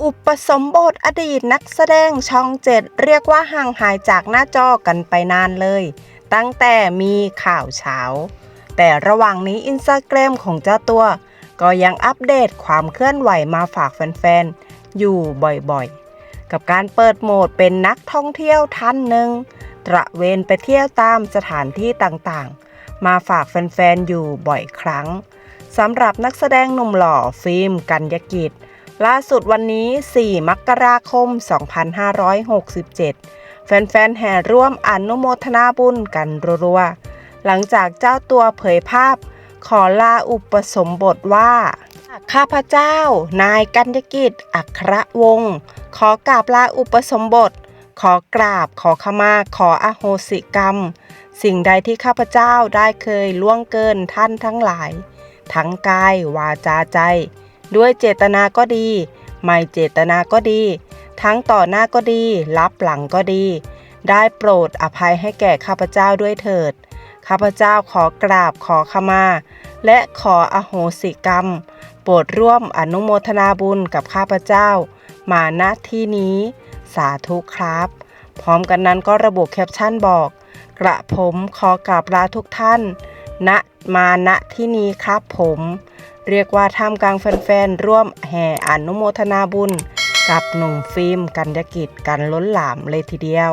อุปสมบทอดีตนักแสดงช่องเจ็ดเรียกว่าห่างหายจากหน้าจอกันไปนานเลย ตั้งแต่มีข่าวเช้า แต่ระหว่างนี้อินสตาแกรมของเจ้าตัว ก็ยังอัปเดตความเคลื่อนไหวมาฝากแฟนๆ อยู่บ่อยๆ กับการเปิดโหมดเป็นนักท่องเที่ยวท่านหนึ่ง ตระเวนไปเที่ยวตามสถานที่ต่างๆ มาฝากแฟนๆ อยู่บ่อยครั้งสำหรับนักแสดงหนุ่มหล่อฟิล์มกัญญกิจ ล่าสุดวันนี้ 4 มกราคม 2567 แฟนๆ แห่ร่วมอนุโมทนาบุญกันรัวๆ หลังจากเจ้าตัวเผยภาพ ขอลาอุปสมบทว่า ข้าพเจ้า นายกัญญกิจ อัครวงศ์ขอกราบลาอุปสมบท ขอกราบ ขอขมา ขออโหสิกรรม สิ่งใดที่ข้าพเจ้าได้เคยล่วงเกินท่านทั้งหลาย ทั้งกายวาจาใจ ด้วยเจตนาก็ดี ไม่เจตนาก็ดี ทั้งต่อหน้าก็ดี รับหลังก็ดี ได้โปรดอภัยให้แก่ข้าพเจ้าด้วยเถิด ข้าพเจ้าขอกราบขอขมา และขออโหสิกรรม โปรดร่วมอนุโมทนาบุญกับข้าพเจ้า มาณที่นี้ สาธุครับ พร้อมกันนั้นก็ระบุแคปชั่นบอก กระผมขอกราบลาทุกท่านณมาณที่นี้ครับผม เรียกว่าท่ามกลางแฟนๆ ร่วมแห่อนุโมทนาบุญ กับหนุ่มฟิล์มกันยกิจกันล้นหลามเลยทีเดียว